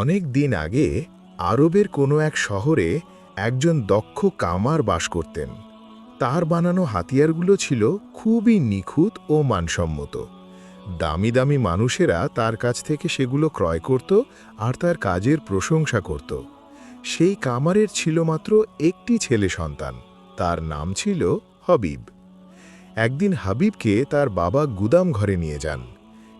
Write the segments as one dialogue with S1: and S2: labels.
S1: অনেক দিন আগে আরবের কোনো এক শহরে একজন দক্ষ কামার বাস করতেন। তার বানানো হাতিয়ারগুলো ছিল খুবই নিখুঁত ও মানসম্মত। দামি দামি মানুষেরা তার কাছ থেকে সেগুলো ক্রয় করত আর তার কাজের প্রশংসা করত। সেই কামারের ছিল মাত্র একটি ছেলে সন্তান, তার নাম ছিল হবিব। একদিন হাবিবকে তার বাবা গুদাম ঘরে নিয়ে যান।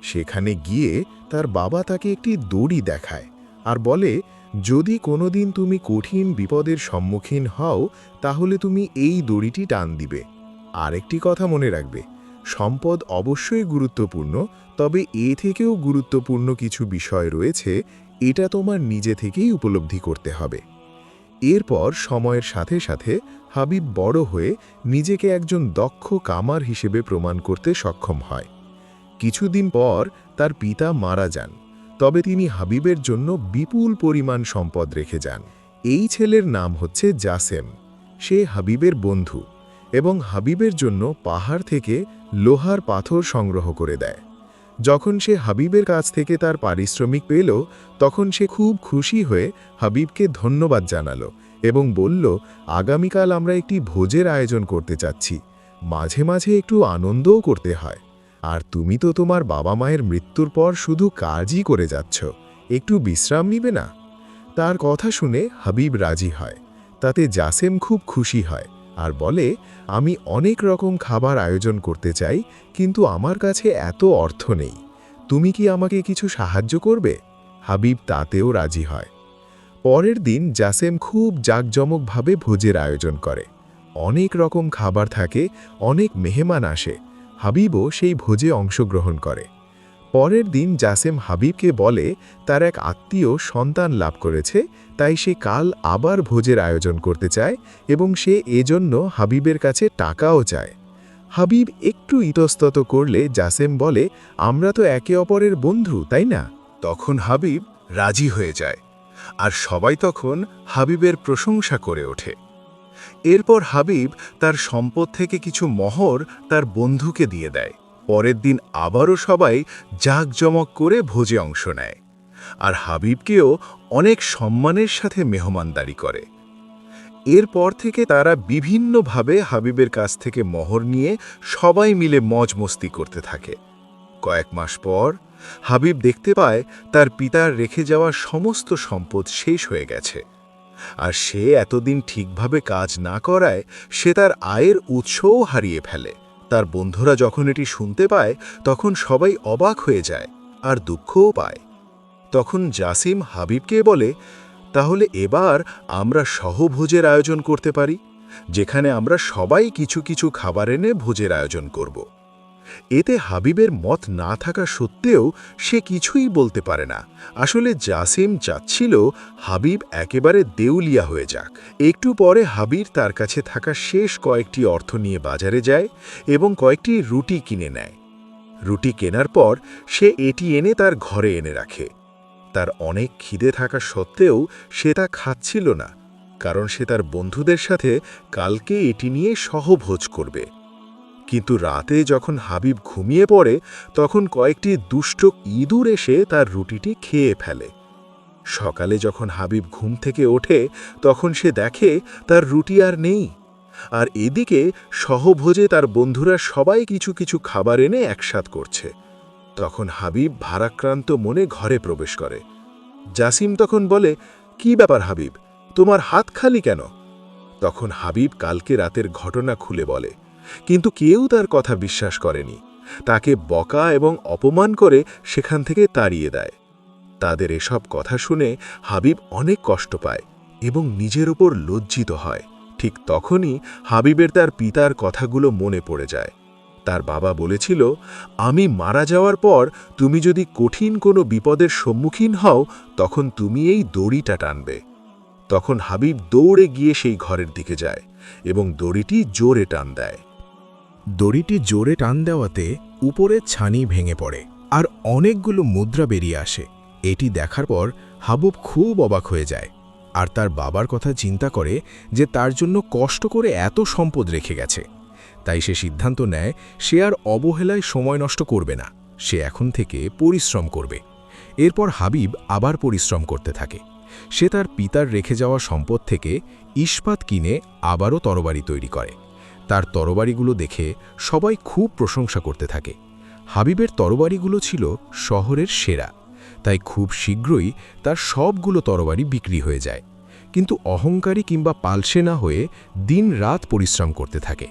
S1: সেখানে গিয়ে তার বাবা তাকে একটি দড়ি দেখায়। আর বলে, যদি কোনোদিন তুমি কঠিন বিপদের সম্মুখীন হও, তাহলে তুমি এই দড়িটি টান দিবে। আরেকটি কথা মনে রাখবে, সম্পদ অবশ্যই গুরুত্বপূর্ণ, তবে এ থেকেও গুরুত্বপূর্ণ কিছু বিষয় রয়েছে, এটা তোমার নিজে থেকেই উপলব্ধি করতে হবে। এরপর সময়ের সাথে সাথে হাবিব বড় হয়ে নিজেকে একজন দক্ষ কামার হিসেবে প্রমাণ করতে সক্ষম হয়। কিছুদিন পর তার পিতা মারা যান। তবে তিনি হাবিবের জন্য বিপুল পরিমাণ সম্পদ রেখে যান। এই ছেলের নাম হচ্ছে জাসেম। সে হাবিবের বন্ধু এবং হাবিবের জন্য পাহাড় থেকে লোহার পাথর সংগ্রহ করে দেয়। যখন সে হাবিবের কাছ থেকে তার পারিশ্রমিক পেল, তখন সে খুব খুশি হয়ে হাবিবকে ধন্যবাদ জানালো এবং বলল, আগামীকাল আমরা একটি ভোজের আয়োজন করতে চাচ্ছি। মাঝে মাঝে একটু আনন্দও করতে হয়। আর তুমি তো তোমার বাবা মায়ের মৃত্যুর পর শুধু কাজই করে যাচ্ছ। একটু বিশ্রাম নিবে না? তার কথা শুনে হাবিব রাজি হয়। তাতে জাসেম খুব খুশি হয় আর বলে, আমি অনেক রকম খাবার আয়োজন করতে চাই, কিন্তু আমার কাছে এত অর্থ নেই। তুমি কি আমাকে কিছু সাহায্য করবে? হাবিব তাতেও রাজি হয়। পরের দিন জাসেম খুব জাঁকজমকভাবে ভোজের আয়োজন করে। অনেক রকম খাবার থাকে, অনেক মেহমান আসে হাবিবও সেই ভোজে অংশগ্রহণ করে। পরের দিন জাসেম হাবিবকে বলে, তার এক আত্মীয় সন্তান লাভ করেছে, তাই সে কাল আবার ভোজের আয়োজন করতে চায় এবং সে এজন্য হাবিবের কাছে টাকাও চায়। হাবিব একটু ইতস্তত করলে জাসেম বলে, আমরা তো একে অপরের বন্ধু, তাই না? তখন হাবিব রাজি হয়ে যায়। আর সবাই তখন হাবিবের প্রশংসা করে ওঠে। এরপর হাবিব তার সম্পদ থেকে কিছু মহর তার বন্ধুকে দিয়ে দেয়। পরের দিন আবারও সবাই জাঁকজমক করে ভোজে অংশ নেয়। আর হাবিবকেও অনেক সম্মানের সাথে মেহমানদারি করে। এরপর থেকে তারা বিভিন্নভাবে হাবিবের কাছ থেকে মহর নিয়ে সবাই মিলে মজ মস্তি করতে থাকে। কয়েক মাস পর হাবিব দেখতে পায় তার পিতার রেখে যাওয়া সমস্ত সম্পদ শেষ হয়ে গেছে। আর সে এতদিন ঠিকভাবে কাজ না করায় সে তার আয়ের উৎসও হারিয়ে ফেলে। তার বন্ধুরা যখন এটি শুনতে পায়, তখন সবাই অবাক হয়ে যায় আর দুঃখও পায়। তখন জাসিম হাবিবকে বলে, তাহলে এবার আমরা সহভোজের আয়োজন করতে পারি, যেখানে আমরা সবাই কিছু কিছু খাবার এনে ভোজের আয়োজন করব। এতে হাবিবের মত না থাকা সত্ত্বেও সে কিছুই বলতে পারে না। আসলে জাসিম চাচ্ছিল হাবিব একেবারে দেউলিয়া হয়ে যাক। একটু পরে হাবির তার কাছে থাকা শেষ কয়েকটি অর্থ নিয়ে বাজারে যায় এবং কয়েকটি রুটি কিনে নেয়। রুটি কেনার পর সে এটি এনে তার ঘরে এনে রাখে। তার অনেক খিদে থাকা সত্ত্বেও সে তা খাচ্ছিল না, কারণ সে তার বন্ধুদের সাথে কালকে এটি নিয়ে সহভোজ করবে। কিন্তু রাতে যখন হাবিব ঘুমিয়ে পড়ে, তখন কয়েকটি দুষ্ট ইঁদুর এসে তার রুটিটি খেয়ে ফেলে। সকালে যখন হাবিব ঘুম থেকে ওঠে, তখন সে দেখে তার রুটি আর নেই। আর এদিকে সহভোজে তার বন্ধুরা সবাই কিছু কিছু খাবার এনে একসাথ করছে। তখন হাবিব ভারাক্রান্ত মনে ঘরে প্রবেশ করে। জাসিম তখন বলে, কি ব্যাপার হাবিব? তোমার হাত খালি কেন? তখন হাবিব কালকে রাতের ঘটনা খুলে বলে। কিন্তু কেউ তার কথা বিশ্বাস করেনি। তাকে বকা এবং অপমান করে সেখান থেকে তাড়িয়ে দেয়। তাদের এসব কথা শুনে হাবিব অনেক কষ্ট পায় এবং নিজের ওপর লজ্জিত হয়। ঠিক তখনই হাবিবের তার পিতার কথাগুলো মনে পড়ে যায়। তার বাবা বলেছিল, আমি মারা যাওয়ার পর তুমি যদি কঠিন কোনো বিপদের সম্মুখীন হও, তখন তুমি এই দড়িটা টানবে। তখন হাবিব দৌড়ে গিয়ে সেই ঘরের দিকে যায় এবং দড়িটি জোরে টান দেয়।
S2: দড়িটি জোরে টান দেওয়াতে উপরের ছানি ভেঙে পড়ে আর অনেকগুলো মুদ্রা বেরিয়ে আসে। এটি দেখার পর হাবুব খুব অবাক হয়ে যায় আর তার বাবার কথা চিন্তা করে যে তার জন্য কষ্ট করে এত সম্পদ রেখে গেছে। তাই সে সিদ্ধান্ত নেয় সে আর অবহেলায় সময় নষ্ট করবে না। সে এখন থেকে পরিশ্রম করবে। এরপর হাবিব আবার পরিশ্রম করতে থাকে। সে তার পিতার রেখে যাওয়া সম্পদ থেকে ইস্পাত কিনে আবারও তরবারি তৈরি করে। তার তরবারিগুলো দেখে সবাই খুব প্রশংসা করতে থাকে। হাবিবের তরবারিগুলো ছিল শহরের সেরা, তাই খুব শীঘ্রই তার সবগুলো তরবারি বিক্রি হয়ে যায়। কিন্তু অহংকারী কিংবা পালসে না হয়ে দিন রাত পরিশ্রম করতে থাকে।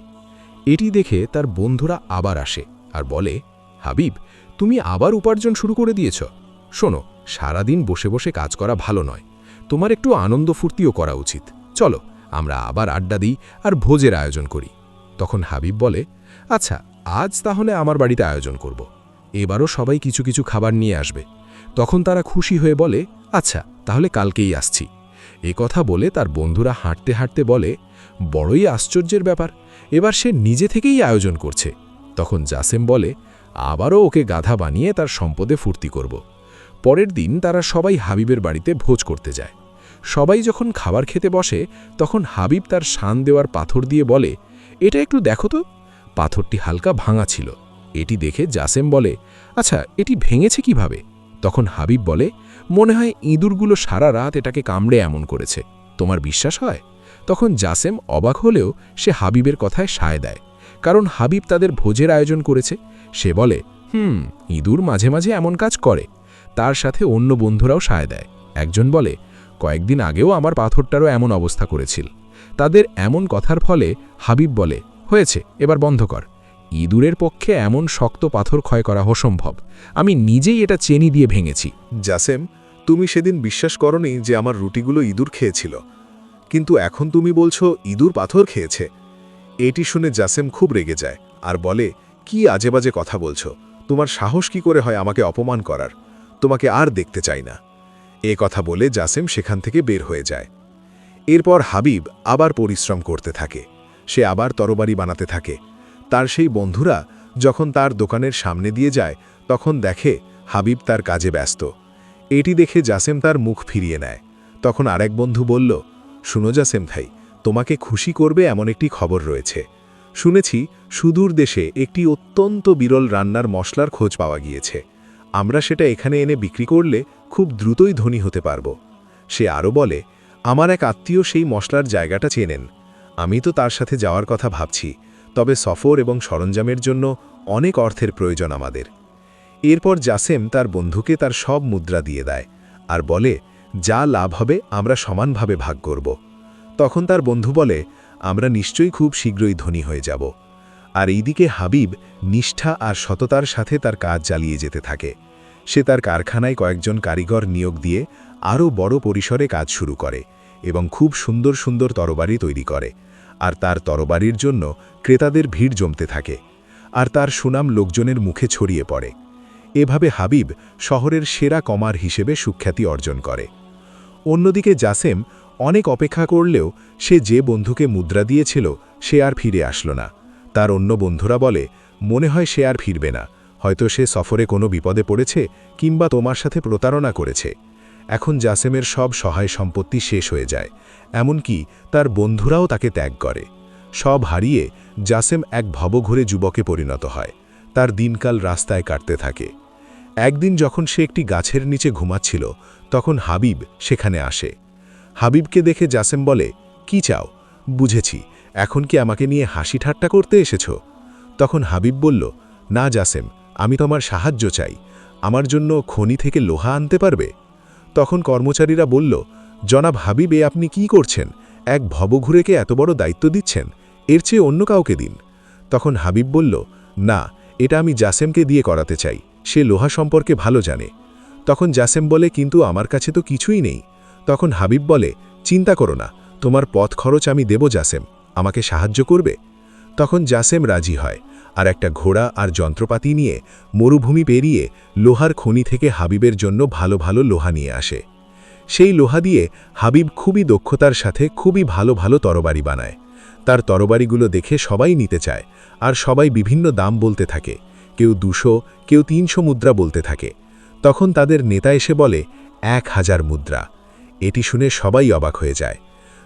S2: এটি দেখে তার বন্ধুরা আবার আসে আর বলে, হাবিব, তুমি আবার উপার্জন শুরু করে দিয়েছ। শোনো, সারাদিন বসে বসে কাজ করা ভালো নয়। তোমার একটু আনন্দ ফুর্তিও করা উচিত। চলো, আমরা আবার আড্ডা দিই আর ভোজের আয়োজন করি। তখন হাবিব বলে আচ্ছা আজ তাহলে আমার বাড়িতে আয়োজন করব। এবারও সবাই কিছু কিছু খাবার নিয়ে আসবে। তখন তারা খুশি হয়ে বলে আচ্ছা তাহলে কালকেই আসছি। এ কথা বলে তার বন্ধুরা হাঁটতে হাঁটতে বলে, বড়ই আশ্চর্যের ব্যাপার, এবার সে নিজে থেকেই আয়োজন করছে। তখন জাসেম বলে, আবারও ওকে গাধা বানিয়ে তার সম্পদে ফুর্তি করব। পরের দিন তারা সবাই হাবিবের বাড়িতে ভোজ করতে যায়। সবাই যখন খাবার খেতে বসে, তখন হাবিব তার শান দেওয়ার পাথর দিয়ে বলে এটা একটু দেখো তো। পাথরটি হালকা ভাঙা ছিল। এটি দেখে জাসেম বলে আচ্ছা এটি ভেঙেছে কীভাবে? তখন হাবিব বলে, মনে হয় ইঁদুরগুলো সারা রাত এটাকে কামড়ে এমন করেছে। তোমার বিশ্বাস হয়? তখন জাসেম অবাক হলেও সে হাবিবের কথায় সায় দেয়। কারণ হাবিব তাদের ভোজের আয়োজন করেছে। সে বলে, হুম, ইঁদুর মাঝে মাঝে এমন কাজ করে। তার সাথে অন্য বন্ধুরাও সায় দেয়। একজন বলে, কয়েকদিন আগেও আমার পাথরটারও এমন অবস্থা করেছিল। তাদের এমন কথার ফলে হাবিব বলে, হয়েছে, এবার বন্ধ কর। ইঁদুরের পক্ষে এমন শক্ত পাথর ক্ষয় করা অসম্ভব। আমি নিজেই এটা চেনি দিয়ে ভেঙেছি।
S1: জাসেম, তুমি সেদিন বিশ্বাস করনি যে আমার রুটিগুলো ইঁদুর খেয়েছিল। কিন্তু এখন তুমি বলছো ইঁদুর পাথর খেয়েছে। এটি শুনে জাসেম খুব রেগে যায় আর বলে, কি আজে বাজে কথা বলছো? তোমার সাহস কি করে হয় আমাকে অপমান করার? তোমাকে আর দেখতে চাই না। এ কথা বলে জাসেম সেখান থেকে বের হয়ে যায়। এরপর হাবিব আবার পরিশ্রম করতে থাকে। সে আবার তরবারি বানাতে থাকে। তার সেই বন্ধুরা যখন তার দোকানের সামনে দিয়ে যায়, তখন দেখে হাবিব তার কাজে ব্যস্ত। এটি দেখে জাসেম তার মুখ ফিরিয়ে নেয়। তখন আরেক বন্ধু বলল, শুনো জাসেম ভাই, তোমাকে খুশি করবে এমন একটি খবর রয়েছে। শুনেছি সুদূর দেশে একটি অত্যন্ত বিরল রান্নার মশলার খোঁজ পাওয়া গিয়েছে। আমরা সেটা এখানে এনে বিক্রি করলে খুব দ্রুতই ধনী হতে পারব। সে আরও বলে আমার এক আত্মীয় সেই মশলার জায়গাটা চেনেন। আমি তো তার সাথে যাওয়ার কথা ভাবছি, তবে সফর এবং সরঞ্জামের জন্য অনেক অর্থের প্রয়োজন আমাদের। এরপর জাসেম তার বন্ধুকে তার সব মুদ্রা দিয়ে দেয় আর বলে, যা লাভ হবে, আমরা সমানভাবে ভাগ করব। তখন তার বন্ধু বলে, আমরা নিশ্চয়ই খুব শীঘ্রই ধনী হয়ে যাব। আর এইদিকে হাবিব নিষ্ঠা আর সততার সাথে তার কাজ চালিয়ে যেতে থাকে। সে তার কারখানায় কয়েকজন কারিগর নিয়োগ দিয়ে আরও বড় পরিসরে কাজ শুরু করে এবং খুব সুন্দর সুন্দর তরবারি তৈরি করে, আর তার তরবারির জন্য ক্রেতাদের ভিড় জমতে থাকে, আর তার সুনাম লোকজনের মুখে ছড়িয়ে পড়ে। এভাবে হাবিব শহরের সেরা কমার হিসেবে সুখ্যাতি অর্জন করে। অন্যদিকে জাসেম অনেক অপেক্ষা করলেও সে যে বন্ধুকে মুদ্রা দিয়েছিল সে আর ফিরে আসলো না। তার অন্য বন্ধুরা বলে, মনে হয় সে আর ফিরবে না। হয়তো সে সফরে কোনো বিপদে পড়েছে কিংবা তোমার সাথে প্রতারণা করেছে। এখন জাসেমের সব সহায় সম্পত্তি শেষ হয়ে যায়, এমনকি তার বন্ধুরাও তাকে ত্যাগ করে। সব হারিয়ে জাসেম এক ভবঘুরে যুবকে পরিণত হয়, তার দিনকাল রাস্তায় কাটতে থাকে। একদিন যখন সে একটি গাছের নিচে ঘুমাচ্ছিল, তখন হাবিব সেখানে আসে। হাবিবকে দেখে জাসেম বলে, কি চাও? বুঝেছি, এখন কি আমাকে নিয়ে হাসি ঠাট্টা করতে এসেছ? তখন হাবিব বলল, না জাসেম, আমি তোমার সাহায্য চাই। আমার জন্য খনি থেকে লোহা আনতে পারবে? তখন কর্মচারীরা বলল, জনাব হাবিবে আপনি কি করছেন? এক ভবঘুরেকে এত বড় দায়িত্ব দিচ্ছেন? এর চেয়ে অন্য কাউকে দিন। তখন হাবিব বলল, না, এটা আমি জাসেমকে দিয়ে করাতে চাই। সে লোহা সম্পর্কে ভালো জানে। তখন জাসেম বলে, কিন্তু আমার কাছে তো কিছুই নেই। তখন হাবিব বলে, চিন্তা করো না, তোমার পথ খরচ আমি দেব জাসেম। আমাকে সাহায্য করবে? তখন জাসেম রাজি হয়। আর একটা ঘোড়া আর যন্ত্রপাতি নিয়ে মরুভূমি পেরিয়ে লোহার খনি থেকে হাবিবের জন্য ভালো ভালো লোহা নিয়ে আসে। সেই লোহা দিয়ে হাবিব খুবই দক্ষতার সাথে খুবই ভালো ভালো তরবারি বানায়। তার তরবারিগুলো দেখে সবাই নিতে চায় আর সবাই বিভিন্ন দাম বলতে থাকে। কেউ দুশো, কেউ তিনশো মুদ্রা বলতে থাকে। তখন তাদের নেতা এসে বলে, এক হাজার মুদ্রা। এটি শুনে সবাই অবাক হয়ে যায়।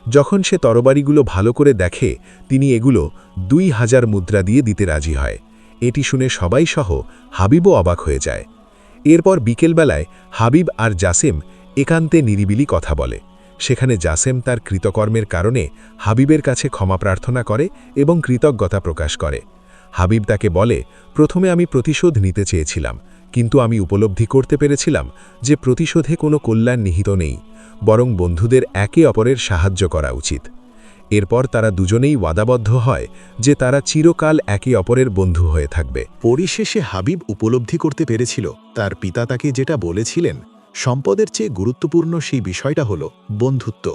S1: যখন সে তরবারিগুলো ভালো করে দেখে, তিনি এগুলো দুই হাজার মুদ্রা দিয়ে দিতে রাজি হয়। এটি শুনে সবাই সহ হাবিবও অবাক হয়ে যায়।
S2: এরপর বিকেলবেলায় হাবিব আর জাসেম একান্তে নিরিবিলি কথা বলে। সেখানে জাসেম তার কৃতকর্মের কারণে হাবিবের কাছে ক্ষমা প্রার্থনা করে এবং কৃতজ্ঞতা প্রকাশ করে। হাবিব তাকে বলে, প্রথমে আমি প্রতিশোধ নিতে চেয়েছিলাম কিন্তু আমি উপলব্ধি করতে পেরেছিলাম যে প্রতিশোধে কোনো কল্যাণ নিহিত নেই, বরং বন্ধুদের একে অপরের সাহায্য করা উচিত। এরপর তারা দুজনেই ওয়াদাবদ্ধ হয় যে তারা চিরকাল একে অপরের বন্ধু হয়ে থাকবে।
S3: পরিশেষে হাবিব উপলব্ধি করতে পেরেছিল। তার পিতা তাকে যেটা বলেছিলেন, সম্পদের চেয়ে গুরুত্বপূর্ণ সেই বিষয়টা হল বন্ধুত্ব।